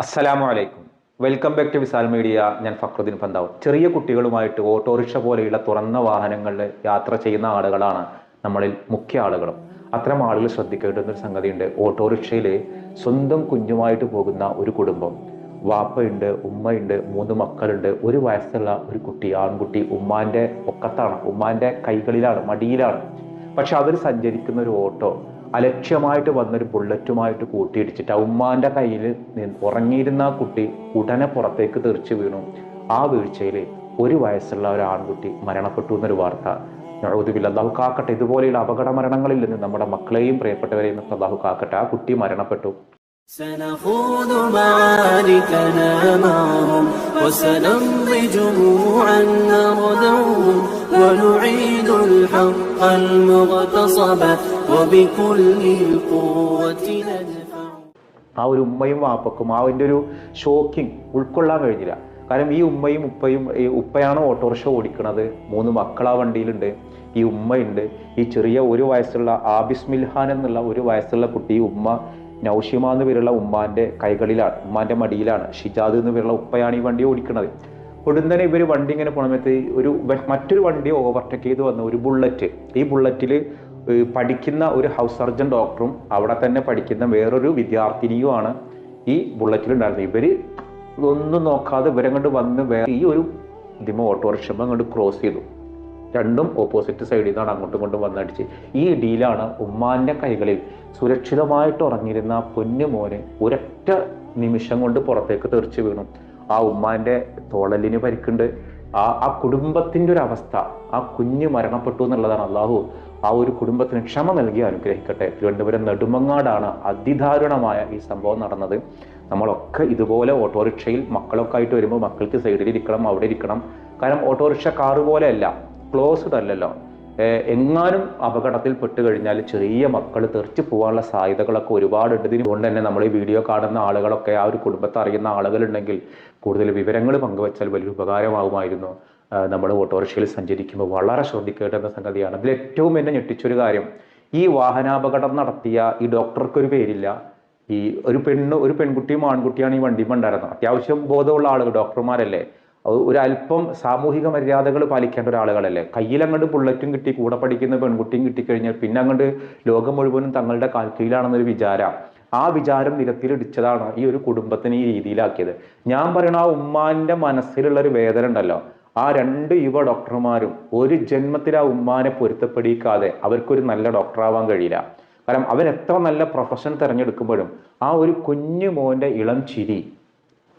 അസ്സലാമു അലൈക്കും welcome back to Visal media ഞാൻ ഫക്രുദ്ദീൻ പന്താവ്. ചെറിയ കുട്ടികളുമായിട്ട് ഓട്ടോറിക്ഷ പോലെയുള്ള തുറന്ന വാഹനങ്ങളിൽ യാത്ര ചെയ്യുന്ന ആളുകളാണ് നമ്മളിൽ മുഖ്യ ആളുകളും. അത്തരം ആളുകൾ ശ്രദ്ധിക്കേണ്ടുന്ന ഒരു സംഗതിയുണ്ട്. ഓട്ടോറിക്ഷയിൽ സ്വന്തം കുഞ്ഞുമായിട്ട് പോകുന്ന ഒരു കുടുംബം. വാപ്പയുണ്ട് ഉമ്മയുണ്ട് മൂന്ന് മക്കളുണ്ട്. ഒരു വയസ്സുള്ള ഒരു കുട്ടി ആൺകുട്ടി ഉമ്മാന്റെ ഒക്കത്താണ്. ഉമ്മാന്റെ കൈകളിലാണ് മടിയിലാണ്. പക്ഷെ അവർ സഞ്ചരിക്കുന്ന ഒരു ഓട്ടോ അലക്ഷ്യമായിട്ട് വന്നൊരു ബുള്ളറ്റുമായിട്ട് കൂട്ടിയിടിച്ചിട്ട് ഉമ്മാന്റെ കയ്യിൽ ഉറങ്ങിയിരുന്ന ആ കുട്ടി ഉടനെ പുറത്തേക്ക് തെറിച്ചു വീണു. ആ വീഴ്ചയിൽ ഒരു വയസ്സുള്ള ഒരു ആൺകുട്ടി മരണപ്പെട്ടു എന്നൊരു വാർത്ത. നഴുതുവില്ല അള്ളാഹു കാക്കട്ടെ. ഇതുപോലെയുള്ള അപകട മരണങ്ങളിൽ നിന്ന് നമ്മുടെ മക്കളെയും പ്രിയപ്പെട്ടവരെയും അള്ളാഹു കാക്കട്ടെ. ആ കുട്ടി മരണപ്പെട്ടു. سنخوض معاركنا معهم وسنمضي جموعا نردوهم ونعيد الحق المغتصب وبكل القوة ندفع ആ ഒരു ഉമ്മയും വാപ്പക്കും ആ അതിൻ്റെ ഒരു ഷോക്കിംഗ് ഉൾക്കൊള്ളാൻ കഴിഞ്ഞില്ല കാരണം ഈ ഉമ്മയും ഉപ്പയും ഈ ഉപ്പയാണ് ഓട്ടോറിക്ഷ ഓടിക്കുന്നത് മൂന്ന് മക്കൾ ആ വണ്ടിയിലുണ്ട് ഈ ഉമ്മയുണ്ട് ഈ ചെറിയ ഒരു വയസ്സുള്ള ആബിസ് മിൽഹാൻ എന്നുള്ള ഒരു വയസ്സുള്ള കുട്ടി ഈ ഉമ്മ നൗഷിമ എന്ന് പേരുള്ള ഉമ്മാന്റെ കൈകളിലാണ് ഉമ്മാന്റെ മടിയിലാണ് ഷിജാദ് എന്ന് പേരുള്ള ഉപ്പയാണ് ഈ വണ്ടി ഓടിക്കുന്നത് ഉടനെ ഇവർ വണ്ടി ഇങ്ങനെ പോണമത്ത് ഒരു മറ്റൊരു വണ്ടി ഓവർടേക്ക് ചെയ്ത് വന്ന ഒരു ബുള്ളറ്റ് ഈ ബുള്ളറ്റിൽ പഠിക്കുന്ന ഒരു ഹൗസ് സർജൻ ഡോക്ടറും അവിടെ തന്നെ പഠിക്കുന്ന വേറൊരു വിദ്യാർത്ഥിനിയുമാണ് ഈ ബുള്ളറ്റിൽ ഉണ്ടായിരുന്നത്. ഇവർ ഇതൊന്നും നോക്കാതെ ഇവരെ കൊണ്ട് വന്ന് വേറെ ഈ ഒരു ഇതിമ ഓട്ടോറിക്ഷ അങ്ങോട്ട് ക്രോസ് ചെയ്തു. രണ്ടും ഓപ്പോസിറ്റ് സൈഡിൽ നിന്നാണ് അങ്ങോട്ടും ഇങ്ങോട്ടും വന്നടിച്ച് ഈ ഇടിയിലാണ് ഉമ്മാന്റെ കൈകളിൽ സുരക്ഷിതമായിട്ട് ഉറങ്ങിയിരുന്ന പൊന്നുമോനെ പൊന്നു മോന് ഒരൊറ്റ നിമിഷം കൊണ്ട് പുറത്തേക്ക് തെറിച്ച് വീണു. ആ ഉമ്മാന്റെ തോളലിന് പരിക്കുണ്ട്. ആ ആ കുടുംബത്തിന്റെ ഒരു അവസ്ഥ ആ കുഞ്ഞ് മരണപ്പെട്ടു എന്നുള്ളതാണ് അള്ളാഹു ആ ഒരു കുടുംബത്തിന് ക്ഷമ നൽകി അനുഗ്രഹിക്കട്ടെ. തിരുവനന്തപുരം നെടുമങ്ങാടാണ് അതിദാരുണമായ ഈ സംഭവം നടന്നത്. നമ്മളൊക്കെ ഇതുപോലെ ഓട്ടോറിക്ഷയിൽ മക്കളൊക്കെ ആയിട്ട് വരുമ്പോൾ മക്കൾക്ക് സൈഡിലിരിക്കണം അവിടെ ഇരിക്കണം. കാരണം ഓട്ടോറിക്ഷ കാറ് പോലെയല്ല. ക്ലോസ്ഡ് അല്ലല്ലോ. എങ്ങാനും അപകടത്തിൽ പെട്ട് കഴിഞ്ഞാൽ ചെറിയ മക്കൾ തെറിച്ച് പോകാനുള്ള സാധ്യതകളൊക്കെ ഒരുപാടുണ്ട്. ഇതിനുകൊണ്ട് തന്നെ നമ്മൾ ഈ വീഡിയോ കാണുന്ന ആളുകളൊക്കെ ആ ഒരു കുടുംബത്തെ അറിയുന്ന ആളുകളുണ്ടെങ്കിൽ കൂടുതൽ വിവരങ്ങൾ പങ്കുവച്ചാൽ വലിയൊരു ഉപകാരമാകുമായിരുന്നു. നമ്മൾ ഓട്ടോറിക്ഷയിൽ സഞ്ചരിക്കുമ്പോൾ വളരെ ശ്രദ്ധിക്കേണ്ട സംഗതിയാണ്. അതിൽ ഏറ്റവും എന്നെ ഞെട്ടിച്ചൊരു കാര്യം ഈ വാഹനാപകടം നടത്തിയ ഈ ഡോക്ടർക്ക് ഒരു പേരില്ല. ഈ ഒരു പെണ്ണ് ഒരു പെൺകുട്ടിയും ആൺകുട്ടിയാണ് ഈ വണ്ടിയിൽ ഉണ്ടായിരുന്നത് അത്യാവശ്യം ബോധമുള്ള ആളുകൾ ഡോക്ടർമാരല്ലേ? അത് ഒരു അല്പം സാമൂഹിക മര്യാദകൾ പാലിക്കേണ്ട ഒരാളുകളല്ലേ? കയ്യിലങ്ങോട്ട് ബുള്ളറ്റും കിട്ടി കൂടെ പഠിക്കുന്ന പെൺകുട്ടിയും കിട്ടിക്കഴിഞ്ഞാൽ പിന്നെ അങ്ങോട്ട് ലോകം മുഴുവനും തങ്ങളുടെ കീഴിലാണെന്നൊരു വിചാരം. ആ വിചാരം നിരത്തിലിടിച്ചതാണ് ഈ ഒരു കുടുംബത്തിന് ഈ രീതിയിലാക്കിയത്. ഞാൻ പറയണ ആ ഉമ്മാന്റെ മനസ്സിലുള്ള ഒരു വേദന ഉണ്ടല്ലോ. ആ രണ്ട് യുവ ഡോക്ടർമാരും ഒരു ജന്മത്തിൽ ആ ഉമ്മാനെ പൊരുത്തപ്പെടിക്കാതെ അവർക്കൊരു നല്ല ഡോക്ടറാവാൻ കഴിയില്ല. കാരണം അവൻ എത്ര നല്ല പ്രൊഫഷൻ തിരഞ്ഞെടുക്കുമ്പോഴും ആ ഒരു കുഞ്ഞു മോന്റെ ഇളം ചിരി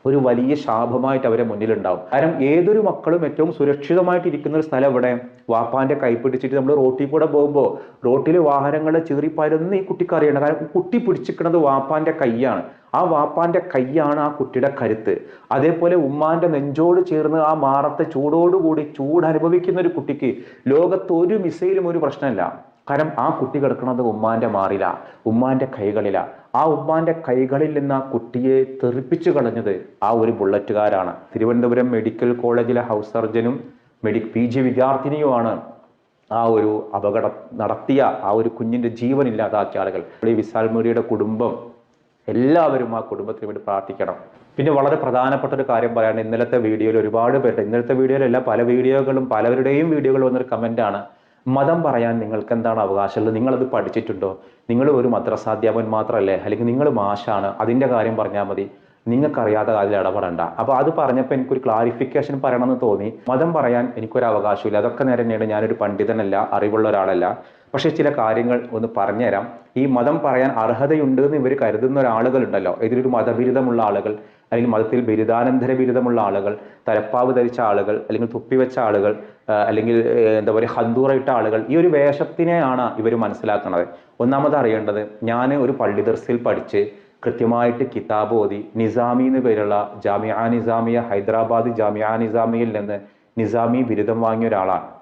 ഒരു വലിയ ശാപമായിട്ട് അവരെ മുന്നിലുണ്ടാവും. കാരണം ഏതൊരു മക്കളും ഏറ്റവും സുരക്ഷിതമായിട്ട് ഇരിക്കുന്ന ഒരു സ്ഥലം ഇവിടെ വാപ്പാന്റെ കൈപ്പിടിച്ചിട്ട് നമ്മൾ റോട്ടിൽ കൂടെ പോകുമ്പോൾ റോട്ടിൽ വാഹനങ്ങൾ ചീറിപ്പാരുന്ന് ഈ കുട്ടിക്ക് അറിയണം. കാരണം കുട്ടി പിടിച്ചിരിക്കുന്നത് വാപ്പാന്റെ കൈയാണ്. ആ വാപ്പാന്റെ കൈയാണ് ആ കുട്ടിയുടെ കരുത്ത്. അതേപോലെ ഉമ്മാന്റെ നെഞ്ചോട് ചേർന്ന് ആ മാറത്തെ ചൂടോടുകൂടി ചൂട് അനുഭവിക്കുന്ന ഒരു കുട്ടിക്ക് ലോകത്ത് ഒരു മിസൈലും ഒരു പ്രശ്നമില്ല. കാരണം ആ കുട്ടി കിടക്കുന്നത് ഉമ്മാന്റെ മാറില ഉമ്മാന്റെ കൈകളില. ആ ഉമ്മാന്റെ കൈകളിൽ നിന്ന് ആ കുട്ടിയെ തെറിപ്പിച്ചു കളഞ്ഞത് ആ ഒരു ബുള്ളറ്റുകാരാണ്. തിരുവനന്തപുരം മെഡിക്കൽ കോളേജിലെ ഹൗസ് സർജനും മെഡി പി ജി വിദ്യാർത്ഥിനിയുമാണ് ആ ഒരു അപകടം നടത്തിയ ആ ഒരു കുഞ്ഞിന്റെ ജീവൻ ഇല്ലാതാക്കിയ ആളുകൾ ഈ വിശാൽ മുരിയുടെ കുടുംബം എല്ലാവരും ആ കുടുംബത്തിന് വേണ്ടി പ്രാർത്ഥിക്കണം. പിന്നെ വളരെ പ്രധാനപ്പെട്ട ഒരു കാര്യം പറയാണ് ഇന്നലത്തെ വീഡിയോയിൽ ഒരുപാട് പേരുടെ ഇന്നലത്തെ വീഡിയോയിലല്ല പല വീഡിയോകളും പലവരുടെയും വീഡിയോകൾ വന്നൊരു കമന്റാണ് മതം പറയാൻ നിങ്ങൾക്ക് എന്താണ് അവകാശമുള്ളത് നിങ്ങളത് പഠിച്ചിട്ടുണ്ടോ? നിങ്ങൾ ഒരു മദ്രസാധ്യാപകൻ മാത്രമല്ലേ അല്ലെങ്കിൽ നിങ്ങൾ മാഷാണ്? അതിന്റെ കാര്യം പറഞ്ഞാൽ മതി. നിങ്ങൾക്കറിയാത്ത അതിൽ ഇടപെടണ്ട. അപ്പോൾ അത് പറഞ്ഞപ്പോൾ എനിക്കൊരു ക്ലാരിഫിക്കേഷൻ പറയണമെന്ന് തോന്നി. മതം പറയാൻ എനിക്കൊരു അവകാശമില്ല. അതൊക്കെ നേരെ തന്നെയാണ് ഞാനൊരു പണ്ഡിതനല്ല അറിവുള്ള ഒരാളല്ല. പക്ഷെ ചില കാര്യങ്ങൾ ഒന്ന് പറഞ്ഞുതരാം. ഈ മതം പറയാൻ അർഹതയുണ്ട് എന്ന് ഇവർ കരുതുന്ന ഒരാളുകളുണ്ടല്ലോ. ഇതിലൊരു മതബിരുദമുള്ള ആളുകൾ അല്ലെങ്കിൽ മതത്തിൽ ബിരുദാനന്തര ബിരുദമുള്ള ആളുകൾ തലപ്പാവ് ധരിച്ച ആളുകൾ അല്ലെങ്കിൽ തുപ്പിവെച്ച ആളുകൾ അല്ലെങ്കിൽ എന്താ പറയുക ഹന്തൂറയിട്ട ആളുകൾ ഈ ഒരു വേഷത്തിനെയാണ് ഇവർ മനസ്സിലാക്കുന്നത് ഒന്നാമത് അറിയേണ്ടത് ഞാൻ ഒരു പള്ളി ദർസിൽ പഠിച്ച് കൃത്യമായിട്ട് കിതാബ് ഓതി നിസാമി എന്ന് പേരുള്ള ജാമിയ നിസാമിയ ഹൈദരാബാദ് ജാമിയ നിസാമിയിൽ നിന്ന് നിസാമി ബിരുദം വാങ്ങിയ ഒരാളാണ്.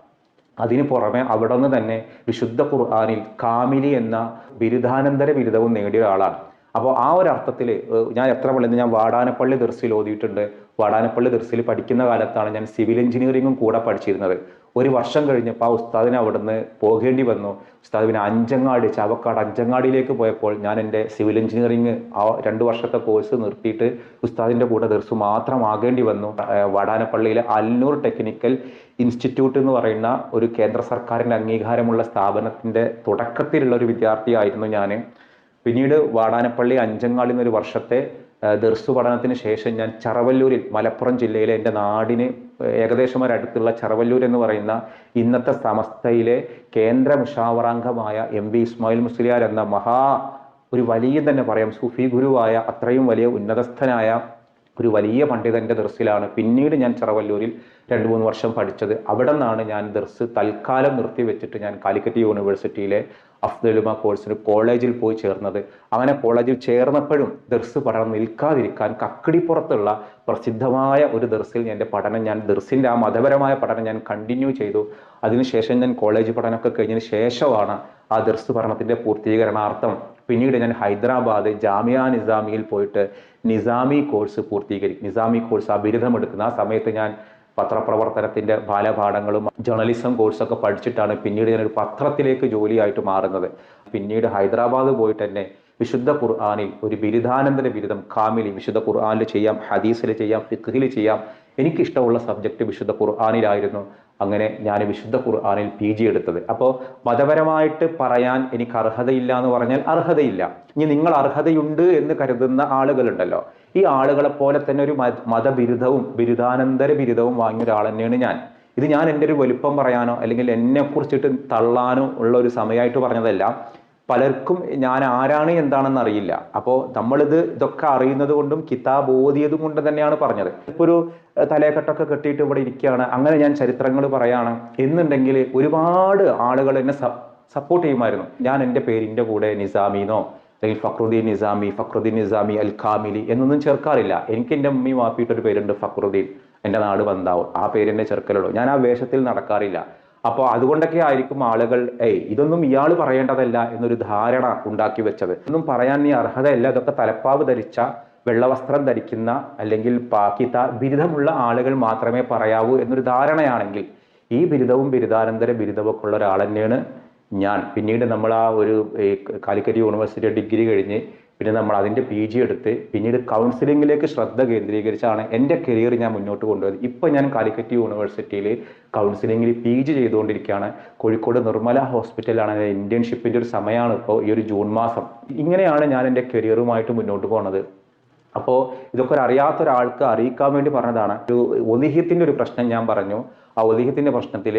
അതിന് പുറമെ അവിടെ നിന്ന് തന്നെ വിശുദ്ധ ഖുർആാനിൽ കാമിലി എന്ന ബിരുദാനന്തര ബിരുദവും നേടിയ ഒരാളാണ്. അപ്പോൾ ആ ഒരു അർത്ഥത്തിൽ ഞാൻ എത്ര പള്ളി ഞാൻ വാടാനപ്പള്ളി ദർസിൽ ഓതിയിട്ടുണ്ട്. വാടാനപ്പള്ളി ദർസിൽ പഠിക്കുന്ന കാലത്താണ് ഞാൻ സിവിൽ എഞ്ചിനീയറിംഗും കൂടെ പഠിച്ചിരുന്നത്. ഒരു വർഷം കഴിഞ്ഞപ്പോൾ ആ ഉസ്താദിനെ അവിടുന്ന് പോകേണ്ടി വന്നു. ഉസ്താദ് പിന്നെ അഞ്ചങ്ങാടി ചാവക്കാട് അഞ്ചങ്ങാടിയിലേക്ക് പോയപ്പോൾ ഞാൻ എന്റെ സിവിൽ എഞ്ചിനീയറിംഗ് ആ രണ്ട് വർഷത്തെ കോഴ്സ് നിർത്തിയിട്ട് ഉസ്താദിന്റെ കൂടെ ദർസ് മാത്രമാകേണ്ടി വന്നു. വാടാനപ്പള്ളിയിലെ അൽനൂർ ടെക്നിക്കൽ ഇൻസ്റ്റിറ്റ്യൂട്ട് എന്ന് പറയുന്ന ഒരു കേന്ദ്ര സർക്കാരിന്റെ അംഗീകാരമുള്ള സ്ഥാപനത്തിന്റെ തുടക്കത്തിലുള്ള ഒരു വിദ്യാർത്ഥിയായിരുന്നു ഞാൻ പിന്നീട് വാടാനപ്പള്ളി അഞ്ചങ്ങാളിൽ നിന്നൊരു വർഷത്തെ ദർസു പഠനത്തിന് ശേഷം ഞാൻ ചറവല്ലൂരിൽ മലപ്പുറം ജില്ലയിലെ എന്റെ നാടിന് ഏകദേശം ഒരടുത്തുള്ള ചറവല്ലൂർ എന്ന് പറയുന്ന ഇന്നത്തെ സമസ്തയിലെ കേന്ദ്ര മുഷാവറാംഗമായ എം വി ഇസ്മായിൽ മുസ്ലിയാർ എന്ന മഹാ ഒരു വലിയ തന്നെ പറയാം സൂഫി ഗുരുവായ അത്രയും വലിയ ഉന്നതസ്ഥനായ ഒരു വലിയ പണ്ഡിതന്റെ ദർസിലാണ് പിന്നീട് ഞാൻ ചെറവല്ലൂരിൽ രണ്ട് മൂന്ന് വർഷം പഠിച്ചത്. അവിടെ നിന്നാണ് ഞാൻ ദർസ് തൽക്കാലം നിർത്തി വെച്ചിട്ട് ഞാൻ കാലിക്കറ്റ് യൂണിവേഴ്സിറ്റിയിലെ അഫ്ദലുമ കോഴ്സിന് കോളേജിൽ പോയി ചേർന്നത്. അങ്ങനെ കോളേജിൽ ചേർന്നപ്പോഴും ദർസ് പഠനം നിൽക്കാതിരിക്കാൻ കക്കിടിപ്പുറത്തുള്ള പ്രസിദ്ധമായ ഒരു ദർസിൽ എന്റെ പഠനം ഞാൻ ദർസിന്റെ ആ മതപരമായ പഠനം ഞാൻ കണ്ടിന്യൂ ചെയ്തു. അതിനുശേഷം ഞാൻ കോളേജ് പഠനമൊക്കെ കഴിഞ്ഞതിന് ശേഷമാണ് ആ ദർസ് പഠനത്തിന്റെ പൂർത്തീകരണാർത്ഥം പിന്നീട് ഞാൻ ഹൈദരാബാദ് ജാമിയ നിസാമിയിൽ പോയിട്ട് നിസാമി കോഴ്സ് പൂർത്തീകരിക്കും നിസാമി കോഴ്സ് ആ ബിരുദം എടുക്കുന്ന ആ സമയത്ത് ഞാൻ പത്രപ്രവർത്തനത്തിന്റെ ബാലപാഠങ്ങളും ജേർണലിസം കോഴ്സൊക്കെ പഠിച്ചിട്ടാണ് പിന്നീട് ഞാനൊരു പത്രത്തിലേക്ക് ജോലിയായിട്ട് മാറുന്നത്. പിന്നീട് ഹൈദരാബാദ് പോയിട്ട് തന്നെ വിശുദ്ധ ഖുർആാനിൽ ഒരു ബിരുദാനന്തര ബിരുദം കാമിലി വിശുദ്ധ ഖുർആാനിൽ ചെയ്യാം ഹദീസിൽ ചെയ്യാം ഫിഖിൽ ചെയ്യാം. എനിക്കിഷ്ടമുള്ള സബ്ജക്റ്റ് വിശുദ്ധ ഖുർആാനിലായിരുന്നു. അങ്ങനെ ഞാൻ വിശുദ്ധ ഖുർആാനിൽ പി ജി എടുത്തത്. അപ്പോൾ മതപരമായിട്ട് പറയാൻ എനിക്ക് അർഹതയില്ല എന്ന് പറഞ്ഞാൽ അർഹതയില്ല. ഇനി നിങ്ങൾ അർഹതയുണ്ട് എന്ന് കരുതുന്ന ആളുകളുണ്ടല്ലോ. ഈ ആളുകളെ പോലെ തന്നെ ഒരു മത- മതബിരുദവും ബിരുദാനന്തര ബിരുദവും വാങ്ങിയ ഒരാൾ തന്നെയാണ് ഞാൻ. ഇത് ഞാൻ എന്റെ ഒരു വലുപ്പം പറയാനോ അല്ലെങ്കിൽ എന്നെ കുറിച്ചിട്ട് തള്ളാനോ ഉള്ള ഒരു സമയമായിട്ട് പറഞ്ഞതല്ല. പലർക്കും ഞാൻ ആരാണ് എന്താണെന്ന് അറിയില്ല. അപ്പോൾ നമ്മളിത് ഇതൊക്കെ അറിയുന്നത് കൊണ്ടും കിതാബ് ഓതിയതും കൊണ്ട് തന്നെയാണ് പറഞ്ഞത്. ഇപ്പോൾ ഒരു തലേക്കെട്ടൊക്കെ കെട്ടിയിട്ട് ഇവിടെ ഇരിക്കുകയാണ്. അങ്ങനെ ഞാൻ ചരിത്രങ്ങൾ പറയാണ്. എന്നുണ്ടെങ്കിൽ ഒരുപാട് ആളുകൾ എന്നെ സപ്പോർട്ട് ചെയ്യുമായിരുന്നു. ഞാൻ എന്റെ പേരിന്റെ കൂടെ നിസാമിന്നോ അല്ലെങ്കിൽ ഫക്രുദ്ദീൻ നിസാമി ഫക്രുദ്ദീൻ നിസാമി അൽ കാമിലി എന്നൊന്നും ചേർക്കാറില്ല. എനിക്ക് എന്റെ അമ്മി വാപ്പിയിട്ടൊരു പേരുണ്ട് ഫക്രുദ്ദീൻ. എന്റെ നാട് ബന്ധാവും ആ പേരെന്നെ ചേർക്കലുള്ളൂ. ഞാൻ ആ വേഷത്തിൽ നടക്കാറില്ല. അപ്പോൾ അതുകൊണ്ടൊക്കെ ആയിരിക്കും ആളുകൾ ഏയ് ഇതൊന്നും ഇയാൾ പറയേണ്ടതല്ല എന്നൊരു ധാരണ ഉണ്ടാക്കി വെച്ചത്. ഇതൊന്നും പറയാൻ നീ അർഹതയല്ല. ഇതൊക്കെ തലപ്പാവ് ധരിച്ച വെള്ളവസ്ത്രം ധരിക്കുന്ന അല്ലെങ്കിൽ പാക്കിത്ത ബിരുദമുള്ള ആളുകൾ മാത്രമേ പറയാവൂ എന്നൊരു ധാരണയാണെങ്കിൽ ഈ ബിരുദവും ബിരുദാനന്തര ബിരുദവും ഒക്കെ ഉള്ള ഒരാൾ തന്നെയാണ് ഞാൻ. പിന്നീട് നമ്മൾ ആ ഒരു കാലിക്കറ്റ് യൂണിവേഴ്സിറ്റി ഡിഗ്രി കഴിഞ്ഞ് പിന്നെ നമ്മൾ അതിന്റെ പി ജി എടുത്ത് പിന്നീട് കൗൺസിലിങ്ങിലേക്ക് ശ്രദ്ധ കേന്ദ്രീകരിച്ചാണ് എന്റെ കരിയർ ഞാൻ മുന്നോട്ട് കൊണ്ടുപോയത്. ഇപ്പം ഞാൻ കാലിക്കറ്റ് യൂണിവേഴ്സിറ്റിയിൽ കൗൺസിലിങ്ങിൽ പി ജി ചെയ്തുകൊണ്ടിരിക്കുകയാണ്. കോഴിക്കോട് നിർമ്മല ഹോസ്പിറ്റലാണ് എന്റെ ഇന്റേൺഷിപ്പിന്റെ ഒരു സമയമാണ് ഇപ്പോൾ ഈ ഒരു ജൂൺ മാസം. ഇങ്ങനെയാണ് ഞാൻ എന്റെ കരിയറുമായിട്ട് മുന്നോട്ട് പോകുന്നത് അപ്പോൾ ഇതൊക്കെ ഒരു അറിയാത്ത ഒരാൾക്ക് അറിയിക്കാൻ വേണ്ടി പറഞ്ഞതാണ്. ഒരു ഒലിഹ്യത്തിന്റെ ഒരു പ്രശ്നം ഞാൻ പറഞ്ഞു. ആ ഒലിഹ്യത്തിന്റെ പ്രശ്നത്തിൽ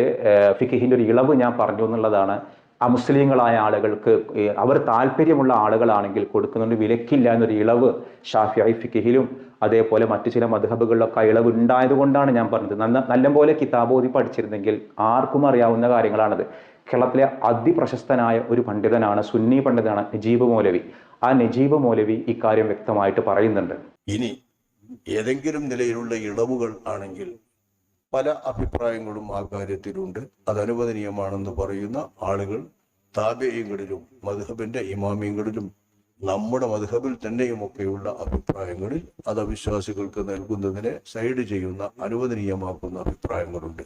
ഫിഖിഹിന്റെ ഒരു ഇളവ് ഞാൻ പറഞ്ഞു എന്നുള്ളതാണ്. അമുസ്ലിങ്ങളായ ആളുകൾക്ക് അവർ താല്പര്യമുള്ള ആളുകളാണെങ്കിൽ കൊടുക്കുന്നുണ്ട്. വിലക്കില്ല എന്നൊരു ഇളവ് ഷാഫിയായി ഫിഖിലും അതേപോലെ മറ്റു ചില മധുഹബുകളിലൊക്കെ ഇളവ് ഉണ്ടായതുകൊണ്ടാണ് ഞാൻ പറഞ്ഞത്. നല്ല നല്ലപോലെ കിതാബോധി പഠിച്ചിരുന്നെങ്കിൽ ആർക്കും അറിയാവുന്ന കാര്യങ്ങളാണത്. കേരളത്തിലെ അതിപ്രശസ്തനായ ഒരു പണ്ഡിതനാണ് സുന്നി പണ്ഡിതനാണ് നജീബ് മൗലവി. ആ നജീബ് മൗലവി ഇക്കാര്യം വ്യക്തമായിട്ട് പറയുന്നുണ്ട്. ഇനി ഏതെങ്കിലും നിലയിലുള്ള ഇളവുകൾ ആണെങ്കിൽ പല അഭിപ്രായങ്ങളും ആ കാര്യത്തിലുണ്ട്. അത് അനുവദനീയമാണെന്ന് പറയുന്ന ആളുകൾ താപേയങ്ങളിലും മധുഹബിന്റെ ഇമാമിയങ്ങളിലും നമ്മുടെ മധുഹബിൽ തന്നെയുമൊക്കെയുള്ള അഭിപ്രായങ്ങളിൽ അത് അവിശ്വാസികൾക്ക് നൽകുന്നതിനെ സൈഡ് ചെയ്യുന്ന അനുവദനീയമാക്കുന്ന അഭിപ്രായങ്ങളുണ്ട്.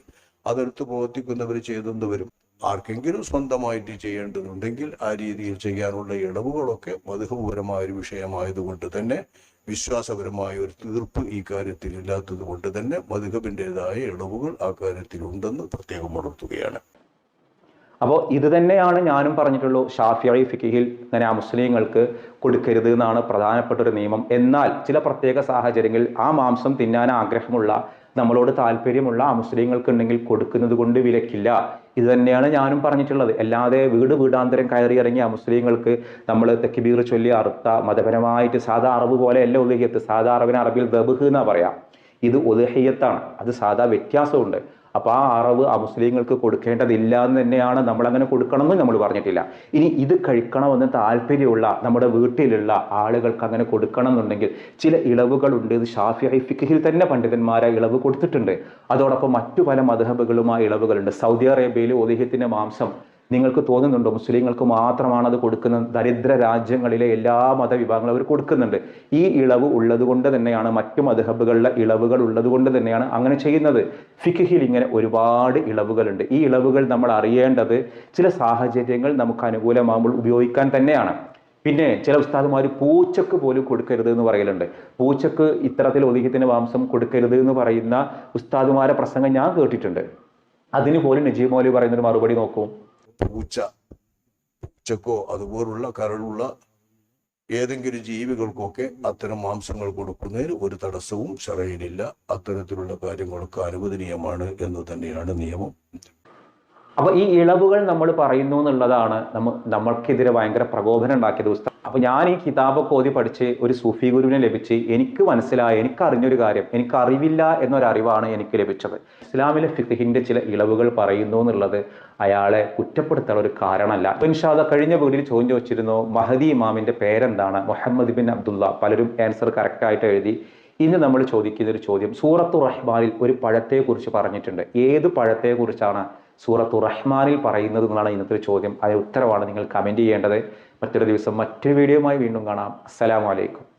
അതെടുത്ത് പ്രവർത്തിക്കുന്നവർ ചെയ്തെന്ന് വരും. ആർക്കെങ്കിലും സ്വന്തമായിട്ട് ചെയ്യേണ്ടതുണ്ടെങ്കിൽ ആ രീതിയിൽ ചെയ്യാനുള്ള ഇളവുകളൊക്കെ മധുഹപരമായ ഒരു വിഷയമായതുകൊണ്ട് തന്നെ വിശ്വാസപരമായ ഒരു തീർപ്പ് ഈ കാര്യത്തിൽ ഇല്ലാത്തത് കൊണ്ട് തന്നെ മധുഹബിന്റെതായ ഇളവുകൾ ആ കാര്യത്തിൽ ഉണ്ടെന്ന് പ്രത്യേകം ഉണർത്തുകയാണ്. അപ്പോൾ ഇത് തന്നെയാണ് ഞാനും പറഞ്ഞിട്ടുള്ളൂ ഷാഫിയായി ഫിക്കിഹിൽ ഇങ്ങനെ മുസ്ലിങ്ങൾക്ക് കൊടുക്കരുത് എന്നാണ് പ്രധാനപ്പെട്ട ഒരു നിയമം. എന്നാൽ ചില പ്രത്യേക സാഹചര്യങ്ങളിൽ ആ മാംസം തിന്നാൻ ആഗ്രഹമുള്ള നമ്മളോട് താല്പര്യമുള്ള ഉണ്ടെങ്കിൽ കൊടുക്കുന്നത് കൊണ്ട് വിലക്കില്ല. ഇത് തന്നെയാണ് ഞാനും പറഞ്ഞിട്ടുള്ളത്. അല്ലാതെ വീട് വീടാന്തരം കയറി ഇറങ്ങിയ മുസ്ലിങ്ങൾക്ക് നമ്മൾ തെക്കിബീർ ചൊല്ലി അറുത്ത മതപരമായിട്ട് സാധാ അറബ് പോലെയല്ല ഉദഹിയത്ത് സാധാ അറബിന് അറബിൽ ദബഹ് എന്നാ പറയാം. ഇത് ഉദഹിയത്താണ്. അത് സാധാ വ്യത്യാസമുണ്ട്. അപ്പോൾ ആ അറവ് ആ മുസ്ലിങ്ങൾക്ക് കൊടുക്കേണ്ടതില്ല എന്ന് തന്നെയാണ് നമ്മളങ്ങനെ കൊടുക്കണമെന്ന് നമ്മൾ പറഞ്ഞിട്ടില്ല. ഇനി ഇത് കഴിക്കണമെന്ന് താല്പര്യമുള്ള നമ്മുടെ വീട്ടിലുള്ള ആളുകൾക്ക് അങ്ങനെ കൊടുക്കണം എന്നുണ്ടെങ്കിൽ ചില ഇളവുകളുണ്ട്. ഇത് ഷാഫി ഫിഖിൽ തന്നെ പണ്ഡിതന്മാരെ ഇളവ് കൊടുത്തിട്ടുണ്ട്. അതോടൊപ്പം മറ്റു പല മധബുകളും ഇളവുകളുണ്ട്. സൗദി അറേബ്യയിൽ ഒതിഹ്യത്തിന്റെ മാംസം നിങ്ങൾക്ക് തോന്നുന്നുണ്ടോ? മുസ്ലിങ്ങൾക്ക് മാത്രമാണ് അത് കൊടുക്കുന്നത് ദരിദ്ര രാജ്യങ്ങളിലെ എല്ലാ മതവിഭാഗങ്ങളും അവർ കൊടുക്കുന്നുണ്ട്. ഈ ഇളവ് ഉള്ളത് കൊണ്ട് തന്നെയാണ് മറ്റു മധുഹബുകളിലെ ഇളവുകൾ ഉള്ളത് കൊണ്ട് തന്നെയാണ് അങ്ങനെ ചെയ്യുന്നത്. ഫിഖിൽ ഇങ്ങനെ ഒരുപാട് ഇളവുകളുണ്ട്. ഈ ഇളവുകൾ നമ്മൾ അറിയേണ്ടത് ചില സാഹചര്യങ്ങൾ നമുക്ക് അനുകൂലമാകുമ്പോൾ ഉപയോഗിക്കാൻ തന്നെയാണ്. പിന്നെ ചില ഉസ്താദുമാർ പൂച്ചക്ക് പോലും കൊടുക്കരുത് എന്ന് പറയലുണ്ട്. പൂച്ചക്ക് ഇത്തരത്തിൽ ഒതുക്കത്തിന് മാംസം കൊടുക്കരുത് എന്ന് പറയുന്ന ഉസ്താദുമാരെ പ്രസംഗം ഞാൻ കേട്ടിട്ടുണ്ട്. അതിന് പോലും നജീബ് മൗലി പറയുന്നൊരു മറുപടി നോക്കൂ. പൂച്ച പൂച്ചക്കോ അതുപോലുള്ള കരളുള്ള ഏതെങ്കിലും ജീവികൾക്കൊക്കെ അത്തരം മാംസങ്ങൾ കൊടുക്കുന്നതിന് ഒരു തടസ്സവും ശറയിലില്ല അത്തരത്തിലുള്ള കാര്യങ്ങളൊക്കെ അനുവദനീയമാണ് എന്ന് തന്നെയാണ് നിയമം. അപ്പൊ ഈ ഇളവുകൾ നമ്മൾ പറയുന്നു എന്നുള്ളതാണ് നമ്മ നമ്മൾക്കെതിരെ ഭയങ്കര പ്രകോപനം ഉണ്ടാക്കിയത് ദിവസം അപ്പൊ ഞാൻ ഈ കിതാബൊക്കെ ഓതി പഠിച്ച് ഒരു സൂഫി ഗുരുവിനെ ലഭിച്ച് എനിക്ക് മനസ്സിലായ എനിക്ക് അറിഞ്ഞൊരു കാര്യം എനിക്ക് അറിവില്ല എന്നൊരറിവാണ് എനിക്ക് ലഭിച്ചത്. ഇസ്ലാമിലെ ഫിഖിന്റെ ചില ഇളവുകൾ പറയുന്നു എന്നുള്ളത് അയാളെ കുറ്റപ്പെടുത്താൻ ഒരു കാരണമല്ല. ഇൻഷാദ കഴിഞ്ഞ വീടിൽ ചോദ്യം ചോദിച്ചിരുന്നു മഹദി ഇമാമിന്റെ പേരെന്താണ്? മുഹമ്മദ് ബിൻ അബ്ദുള്ള. പലരും ആൻസർ കറക്റ്റ് ആയിട്ട് എഴുതി. ഇന്ന് നമ്മൾ ചോദിക്കുന്ന ഒരു ചോദ്യം സൂറത്തു റഹ്മാനിൽ ഒരു പഴത്തെക്കുറിച്ച് പറഞ്ഞിട്ടുണ്ട്. ഏത് പഴത്തെക്കുറിച്ചാണ് സൂറത്തു റഹ്മാനിൽ പറയുന്നത് എന്നാണ് ഇന്നത്തെ ചോദ്യം. അതിന് ഉത്തരവാണ് നിങ്ങൾ കമന്റ് ചെയ്യേണ്ടത്. മറ്റൊരു ദിവസം മറ്റൊരു വീഡിയോയുമായി വീണ്ടും കാണാം. അസ്സലാമു അലൈക്കും.